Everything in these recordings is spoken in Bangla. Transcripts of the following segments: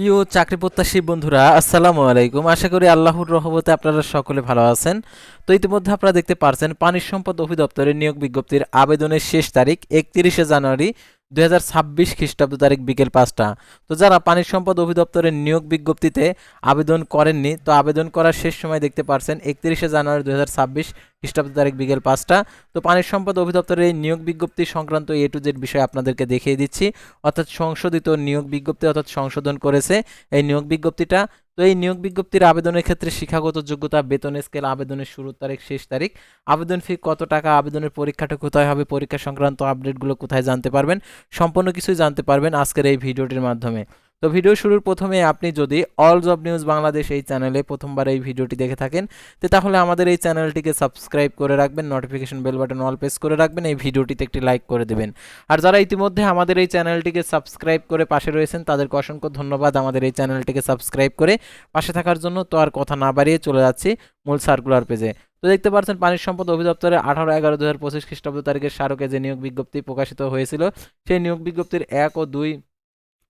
প্রিয় চাকরি প্রত্যাশী বন্ধুরা, আসসালামু আলাইকুম। আশা করি আল্লাহর রহমতে আপনারা সকলে ভালো আছেন। তো ইতিমধ্যে আপনারা দেখতে পারছেন, পানি সম্পদ অধিদপ্তরের নিয়োগ বিজ্ঞপ্তির আবেদনের শেষ তারিখ একত্রিশে জানুয়ারি দুই হাজার ছাব্বিশ খ্রিস্টাব্দ তারিখ বিকেল পাঁচটা। তো যারা পানি সম্পদ অধিদপ্তরের নিয়োগ বিজ্ঞপ্তিতে আবেদন করেননি, তো আবেদন করার শেষ সময় দেখতে পারছেন একত্রিশে জানুয়ারি দুই হাজার ছাব্বিশ খ্রিস্টাব্দ তারিখ বিকেল পাঁচটা। তো পানি সম্পদ অধিদপ্তরের এই নিয়োগ বিজ্ঞপ্তি সংক্রান্ত এ টু জেড বিষয় আপনাদেরকে দেখিয়ে দিচ্ছি। অর্থাৎ সংশোধিত নিয়োগ বিজ্ঞপ্তি অর্থাৎ সংশোধন করেছে এই নিয়োগ বিজ্ঞপ্তিটা। তো এই নিয়োগ বিজ্ঞপ্তির আবেদনের ক্ষেত্রে শিক্ষাগত যোগ্যতা, বেতন স্কেল আবেদনের শুরুর তারিখ, শেষ তারিখ, আবেদন ফি কত টাকা, আবেদনের পরীক্ষাটা কোথায় হবে, পরীক্ষা সংক্রান্ত আপডেটগুলো কোথায় জানতে পারবেন, সম্পূর্ণ কিছুই জানতে পারবেন আজকের এই ভিডিওটির মাধ্যমে। তো ভিডিও শুরুর প্রথমে আপনি যদি অল জব নিউজ বাংলাদেশ এই চ্যানেলে প্রথমবার এই ভিডিওটি দেখে থাকেন, তো তাহলে আমাদের এই চ্যানেলটিকে সাবস্ক্রাইব করে রাখবেন notification bell button all press করে রাখবেন, এই ভিডিওটিতে একটি লাইক করে দেবেন। আর যারা ইতিমধ্যে আমাদের এই চ্যানেলটিকে সাবস্ক্রাইব করে পাশে রয়েছেন, তাদেরকে অসংখ্য ধন্যবাদ আমাদের এই চ্যানেলটিকে সাবস্ক্রাইব করে পাশে থাকার জন্য। তো আর কথা না বাড়িয়ে চলে যাচ্ছি মূল সার্কুলার পেজে তো দেখতে পাচ্ছেন পানি সম্পদ অধিদপ্তরে আঠারো এগারো দু হাজার পঁচিশ খ্রিস্টাব্দ তারিখের স্মারকে যে নিয়োগ বিজ্ঞপ্তি প্রকাশিত হয়েছিল, সেই নিয়োগ বিজ্ঞপ্তির এক ও দুই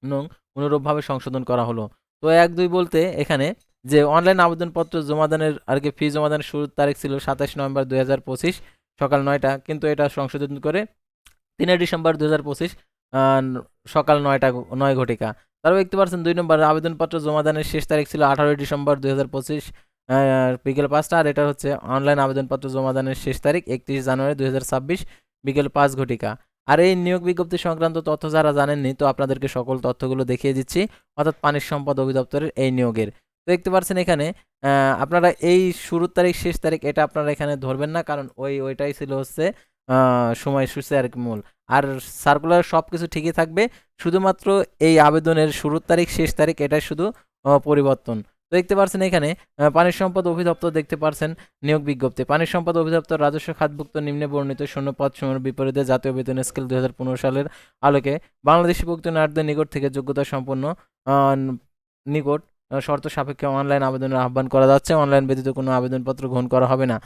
নং অনুরূপভাবে সংশোধন করা হলো। তো এক দুই বলতে এখানে যে অনলাইন আবেদনপত্র জমাদানের আর কি ফি জমাদানের শুরুর তারিখ ছিল সাতাশ নভেম্বর দুই হাজার পঁচিশ, সকাল নয়টা। কিন্তু এটা সংশোধন করে তিনে ডিসেম্বর দু হাজার পঁচিশ সকাল নয়টা, নয় ঘটিকা। তারপর দেখতে পাচ্ছেন দুই নম্বর আবেদনপত্র জমাদানের শেষ তারিখ ছিল আঠারোই ডিসেম্বর দুই হাজার পঁচিশ বিকেল পাঁচটা। আর এটা হচ্ছে অনলাইন আবেদনপত্র জমাদানের শেষ তারিখ একত্রিশ জানুয়ারি দুই হাজার ছাব্বিশ, বিকেল পাঁচ ঘটিকা। আর এই নিয়োগ বিজ্ঞপ্তি সংক্রান্ত তথ্য যারা জানেননি তো আপনাদেরকে সকল তথ্যগুলো দেখিয়ে দিচ্ছি। অর্থাৎ পানির সম্পদ অধিদপ্তরের এই নিয়োগের। দেখতে পাচ্ছেন এখানে আপনারা এই শুরুর তারিখ শেষ তারিখ এটা আপনারা এখানে ধরবেন না কারণ ওই ওইটাই ছিল হচ্ছে আহ, সময়সূচি আর কি মূল। আর সার্কুলার সব কিছু ঠিকই থাকবে শুধুমাত্র এই আবেদনের শুরুর তারিখ শেষ তারিখ এটাই শুধু পরিবর্তন। দেখতে পাচ্ছেন এখানে পানি সম্পদ অধিদপ্তর দেখতে পাচ্ছেন নিয়োগ বিজ্ঞপ্তি। পানি সম্পদ অধিদপ্তর রাজস্ব খাতভুক্ত নিম্নে বর্ণিত শূন্য পদ সমূহের বিপরীতে জাতীয় বেতন স্কেল দুই হাজার পনেরো সালের আলোকে বাংলাদেশি ভুক্ত নারীদের নিকট থেকে যোগ্যতা সম্পন্ন নিকট শর্ত সাপেক্ষে অনলাইন আবেদনের আহ্বান করা যাচ্ছে। অনলাইন ব্যতীত কোনো আবেদনপত্র গ্রহণ করা হবে না।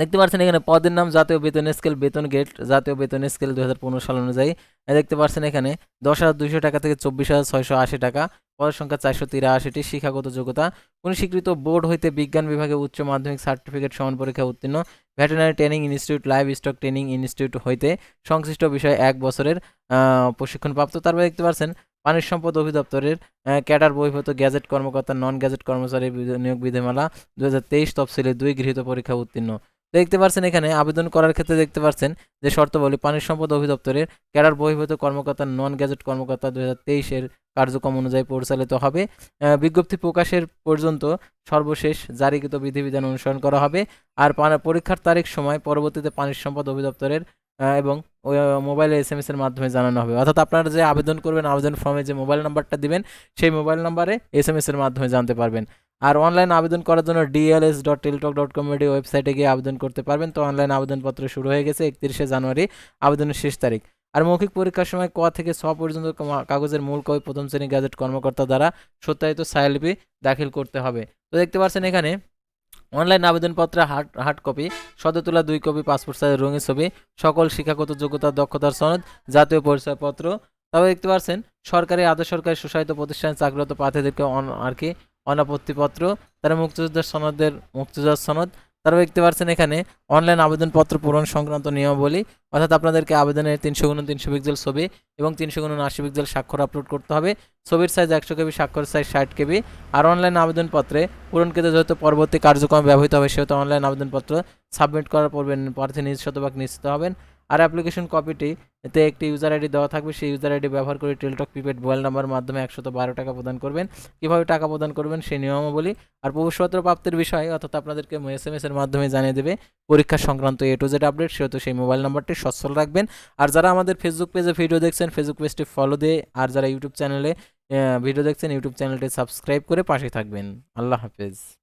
দেখতে পাচ্ছেন এখানে পদের নাম, জাতীয় বেতন স্কেল, বেতন গেট জাতীয় বেতন স্কেল দু হাজার পনেরো সাল অনুযায়ী। দেখতে পাচ্ছেন এখানে দশ হাজার দুইশো টাকা থেকে চব্বিশ হাজার ছয়শো আশি টাকা। পদের সংখ্যা চারশো তিরাশিটি, শিক্ষাগত যোগ্যতা। কোন স্বীকৃত বোর্ড হইতে বিজ্ঞান বিভাগে উচ্চ মাধ্যমিক সার্টিফিকেট সমান পরীক্ষা উত্তীর্ণ। Veterinary training institute, livestock training institute হইতে সংশ্লিষ্ট বিষয়ে এক বছরের প্রশিক্ষণপ্রাপ্ত। তারপরে দেখতে পাচ্ছেন পানির সম্পদ অধিদপ্তরের ক্যাডার বহির্ভূত গ্যাজেট কর্মকর্তা নন গ্যাজেট কর্মচারী নিয়োগ বিধিমালা দু হাজার তেইশ তফসিলে দুই গৃহীত পরীক্ষা উত্তীর্ণ। দেখতে পাচ্ছেন এখানে আবেদন করার ক্ষেত্রে দেখতে পাচ্ছেন যে শর্তাবলী পানির সম্পদ অধিদপ্তরের ক্যাডার বহির্ভূত কর্মকর্তা, নন গ্যাজেট কর্মকর্তা দু হাজার কার্যক্রম অনুযায়ী পরিচালিত হবে। বিজ্ঞপ্তি প্রকাশের পর্যন্ত সর্বশেষ জারিকৃত বিধিবিধান অনুসরণ করা হবে। আর পরীক্ষার তারিখ, সময় পরবর্তীতে পানির সম্পদ অধিদপ্তরের এবং মোবাইলে এস এম এর মাধ্যমে জানানো হবে। অর্থাৎ আপনারা যে আবেদন করবেন, আবেদন ফর্মে যে মোবাইল নাম্বারটা দিবেন, সেই মোবাইল নাম্বারে এস এম এর মাধ্যমে জানতে পারবেন। আর অনলাইন আবেদন করার জন্য ডিএলএস ডট টেলটক ডট কমেডি ওয়েবসাইটে গিয়ে আবেদন করতে পারবেন। তো অনলাইন আবেদনপত্র শুরু হয়ে গেছে একত্রিশে জানুয়ারি আবেদনের শেষ তারিখ। আর মৌখিক পরীক্ষার সময় ক থেকে ছ পর্যন্ত কাগজের মূল কপি, প্রথম শ্রেণি গ্যাজেট কর্মকর্তা দ্বারা সত্যায়িত ছায়ালিপি দাখিল করতে হবে। তো দেখতে পাচ্ছেন এখানে অনলাইন আবেদনপত্রে হার্ড হার্ড কপি সদে তোলা দুই কপি পাসপোর্ট সাইজের রঙিন ছবি, সকল শিক্ষাগত যোগ্যতা, দক্ষতার সনদ, জাতীয় পরিচয়পত্র। তবে দেখতে পাচ্ছেন, সরকারি, আধা সরকারি, সুশাসিত প্রতিষ্ঠানে চাকরিরত প্রার্থীদেরকে অন- আর কি অনাপত্তিপত্র, তারা মুক্তিযোদ্ধার সনদের, মুক্তিযোদ্ধার সনদ। তারপর দেখতে পাচ্ছেন এখানে অনলাইন আবেদনপত্র পূরণ সংক্রান্ত নিয়মাবলী, অর্থাৎ আপনাদেরকে আবেদনের তিনশো গুণ তিনশো পিক্সেল ছবি এবং তিনশো গুণ আশি পিক্সেল স্বাক্ষর আপলোড করতে হবে। ছবির সাইজ একশো কেবি, স্বাক্ষর সাইজ ষাট কেবি। আর অনলাইন আবেদনপত্রে পূরণকৃত যেহেতু পরবর্তী কার্যক্রমে ব্যবহৃত হবে, সেহেতু অনলাইন আবেদনপত্র সাবমিট করার পূর্বে প্রার্থী নিজ শতভাগ নিশ্চিত হবেন। আর অ্যাপ্লিকেশন কপিটি এতে একটি ইউজার আইডি দেওয়া থাকবে। সেই ইউজার আইডি ব্যবহার করে টেলটক প্রিপেড মোবাইল নাম্বার মাধ্যমে একশত বারো টাকা প্রদান করবেন। কীভাবে টাকা প্রদান করবেন সেই নিয়মাবলী আর প্রবেশপত্র প্রাপ্তির বিষয় অর্থাৎ আপনাদেরকে এস এম এস এর মাধ্যমে জানিয়ে দেবে পরীক্ষা সংক্রান্ত এ টু জেড আপডেট সেহেতু সেই মোবাইল নাম্বারটি সচ্ছল রাখবেন। আর যারা আমাদের ফেসবুক পেজে ভিডিও দেখছেন ফেসবুক পেজটি ফলো দিয়ে আর যারা ইউটিউব চ্যানেলে ভিডিও দেখছেন ইউটিউব চ্যানেলটি সাবস্ক্রাইব করে পাশে থাকবেন। আল্লাহ হাফেজ।